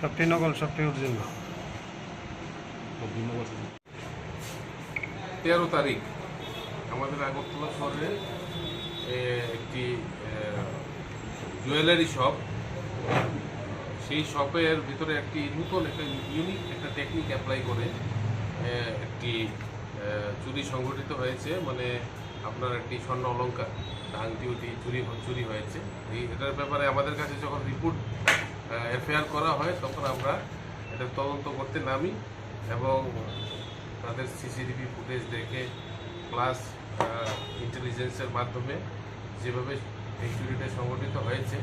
সবটি নকল সবটি অরিজিনাল তেরো তারিখ। আমাদের আগরতলা শহরে একটি জুয়েলারি শপ। সেই শপের ভিতরে একটি নতুন, একটা ইউনিক একটা টেকনিক অ্যাপ্লাই করে একটি চুরি সংঘটিত হয়েছে। মানে আপনার একটি স্বর্ণ অলঙ্কার আংটি উটি চুরি চুরি হয়েছে। এই এটার ব্যাপারে আমাদের কাছে যখন রিপোর্ট এফআইআর করা হয়, তখন আমরা এটা তদন্ত করতে নামি এবং তাদের সিসিটিভি ফুটেজ দেখে, প্লাস ইন্টেলিজেন্সের মাধ্যমে যেভাবে এই চুরিটা সংগঠিত হয়েছে,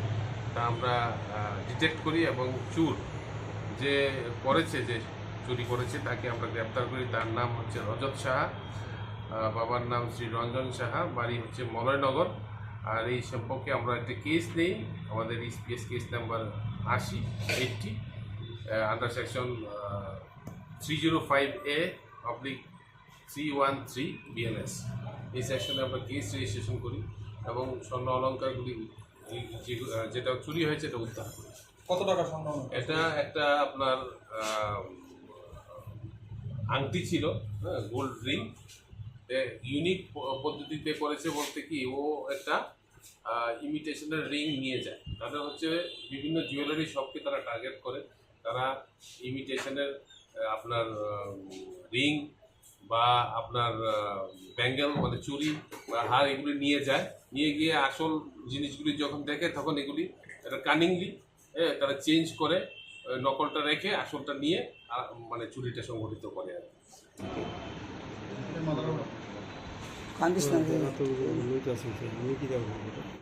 তা আমরা ডিটেক্ট করি এবং চুর যে করেছে, যে চুরি করেছে, তাকে আমরা গ্রেপ্তার করি। তার নাম হচ্ছে রজত সাহা। বাবার নাম শ্রী রঞ্জন সাহা বাড়ি হচ্ছে মলয়নগর। আর এই সম্পর্কে আমরা একটা কেস নেই আমাদের ইসপিএস কেস নাম্বার আশি eighty under section three zero five A public three one three BNS এই সেকশনে আমরা কেস রেজিস্ট্রেশন করি এবং স্বর্ণ অলঙ্কারগুলি যেটা চুরি হয়েছে এটা উদ্ধার করি। কত টাকা সম্ভব এটা একটা আপনার আংটি ছিল হ্যাঁ গোল্ড রিং ইউনিক পদ্ধতিতে করেছে বলতে কি, ও একটা ইমিটেশনের রিং নিয়ে যায়। তাদের হচ্ছে বিভিন্ন জুয়েলারি শপকে তারা টার্গেট করে। তারা ইমিটেশনের আপনার রিং বা আপনার ব্যাঙ্গেল মানে চুরি বা হার এগুলি নিয়ে যায়। নিয়ে গিয়ে আসল জিনিসগুলি যখন দেখে, তখন এগুলি এটা কানিংলি হ্যাঁ তারা চেঞ্জ করে নকলটা রেখে আসলটা নিয়ে মানে চুরিটা সংগঠিত করে আর কি।